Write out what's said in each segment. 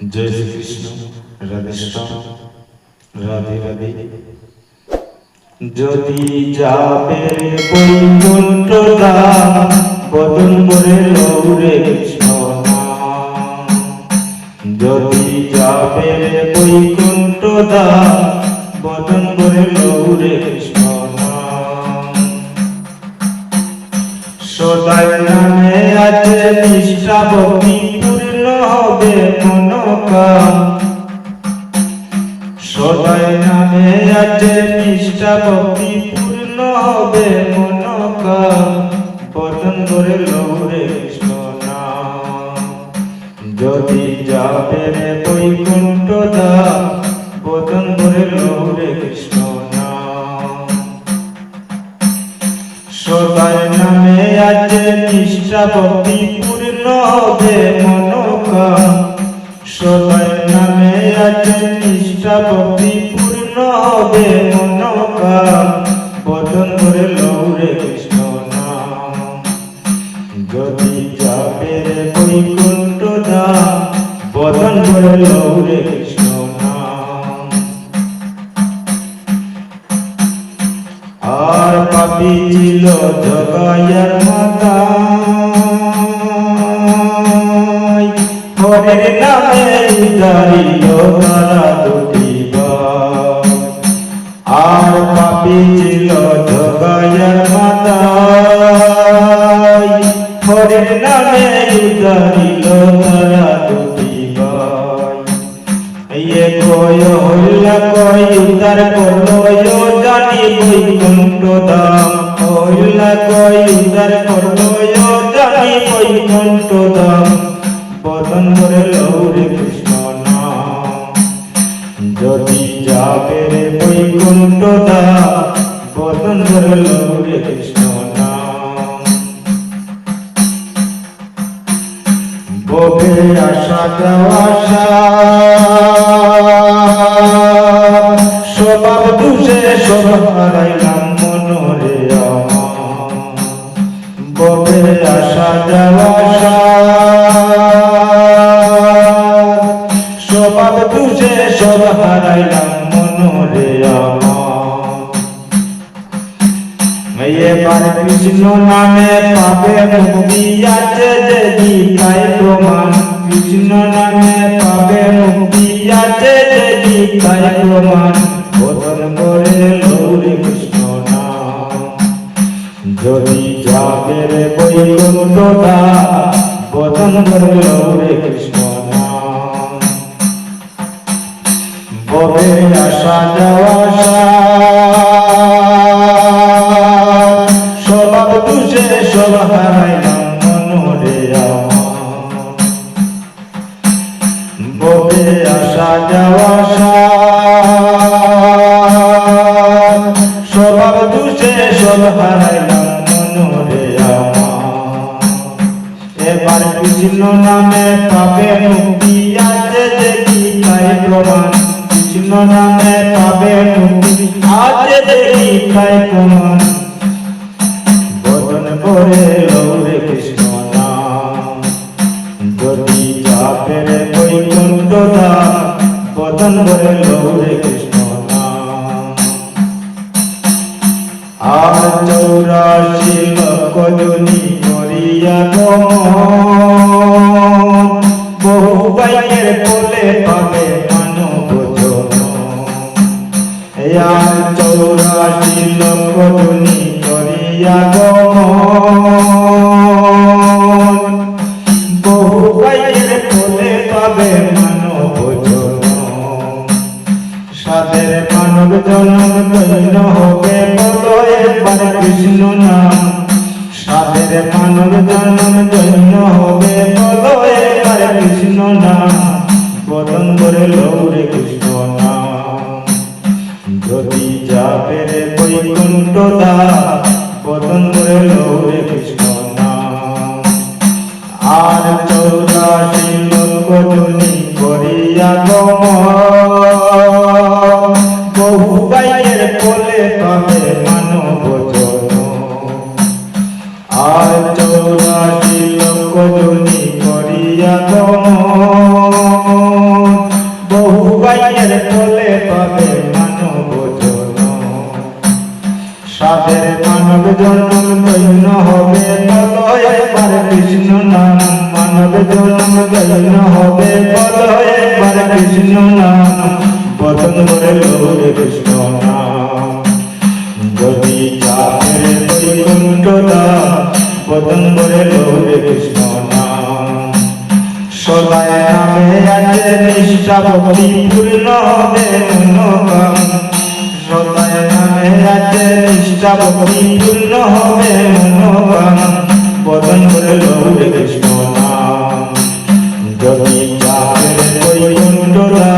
জয় শ্রীকৃষ্ণ রাধেশ্যাম রাধে রাধে যদি যাবে বৈকুণ্ঠ ধাম, বদন করে লৌরে কৃষ্ণ। যদি যাবে বৈকুণ্ঠ ধাম, বদন করে লৌরে সদায় নামে আছে নিষ্ঠা ভক্তি হবে মনোকাম সদায় নামে আছে নিষ্ঠা, ভক্তি পূর্ণ হবে মনোকাম পতন করে লৌরে যদি যাবে রে বৈকুণ্ঠ ধাম পতন করে লৌরে কৃষ্ণ নাম। সদায় নামে আছে নিষ্ঠা, ভক্তি পূর্ণ হবে মনোকাম সদায় নামে আছে নিষ্ঠা ভক্তি পূর্ণ হবে বদন করে লৌরে কৃষ্ণ নাম। যদি যাবে রে বৈকুণ্ঠ করে লৌরে কৃষ্ণ নাম। আর পাপি ছিল জগাইয়ার মাতা। হরের নামে উদারিল তারা দুটি আর পাপি ছিল জগাইয়ার মাতা হরের নামে উদারিল তারা দুটি ইয়ে কয় হইলা কয় উদ্ধার করল জানি বৈকুণ্ঠ ধাম হইলা কয় উদ্ধার করল কৃষ্ণ নাম আশা দেওয়া স্বভাব দুষে সব হারাইলাম মনরে আশা দেওয়া স্বভাব দুষে সব হারাইলাম মনরে আমার এবার কৃষ্ণ নামে পাবে মুক্তি আছে যে গীতায় প্রমাণ। কৃষ্ণ নামে পাবে মুক্তি আছে যে গীতায় প্রমাণ। বদন করে লৌরি কৃষ্ণ নাম। যদি যাবে রে বৈকুণ্ঠ বদন করে লৌরি কৃষ্ণ দুষে সব হারাইলাম মনোরে ববে আসা যাওয়া স্বভাব দুষে সব হারাইলাম মনোরে এবার কৃষ্ণ নামে পাবে মুক্তি আছে যে গীতায় প্রমাণ কৃষ্ণ নামে পাবে মুক্তি আছে যে গীতায় প্রমাণ চৌরাশি লক্ষ জনি করিয়া বহু বাইকের কোলে পাবে মানব চৌরাশি লক্ষ জনি করিয়া সাদের মানব জনম দৈন্য হবে বলো একবার কৃষ্ণ নাম। বদন করে লৌরে কৃষ্ণ নাম। যদি যাবে রে বৈকুণ্ঠ দাম বদন করে লৌরে কৃষ্ণ নাম। আর চৌরাশি জনি করিয়া গমন আর চৌরাশি লক্ষ জনি করিয়া গমন উপায়ের ফলে পাবে মানব জনম সাধের মানব জন্ম দৈন্য হবে বলো একবার কৃষ্ণ নাম মানব জন্ম দৈন্য হবে বলো একবার কৃষ্ণ নাম বদন করে লোরে কৃষ্ণ লোরে কৃষ্ণ নাম সদায় নামে আছে নিষ্ঠা ভক্তি হবে মনোকাম সদায় নামে আছে নিষ্ঠা ভক্তি পূর্ণ হবে মনোকাম বদন করে লৌরে কৃষ্ণ নাম যদি চাপের বৈকুণ্ঠরা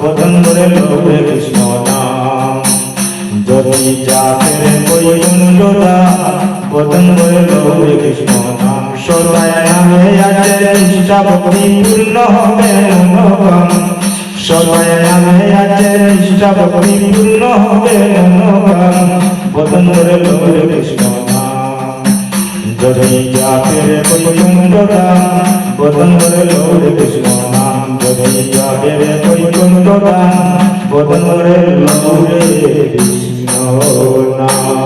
বদন করে লৌরে কৃষ্ণ নাম যদি চাপের বৈকুণ্ঠরা লৌরে কৃষ্ণ নাম সদায় নামে আছে নিষ্ঠা ভক্তি পূর্ণ হবে মনোকাম সদায় নামে আছে নিষ্ঠা ভক্তি পূর্ণ হবে মনোকাম লৌরে কৃষ্ণ নাম যদি বৈকুণ্ঠরা বদন করে লৌরে কৃষ্ণ নাম যদি বৈকুণ্ঠরা বদন করে লৌরে কৃষ্ণ নাম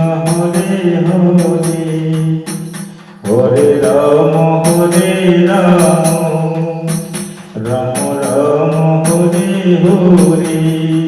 কৃষ্ণ হরে হরে। হরে রাম হরে রাম। রাম রাম হরে হরে।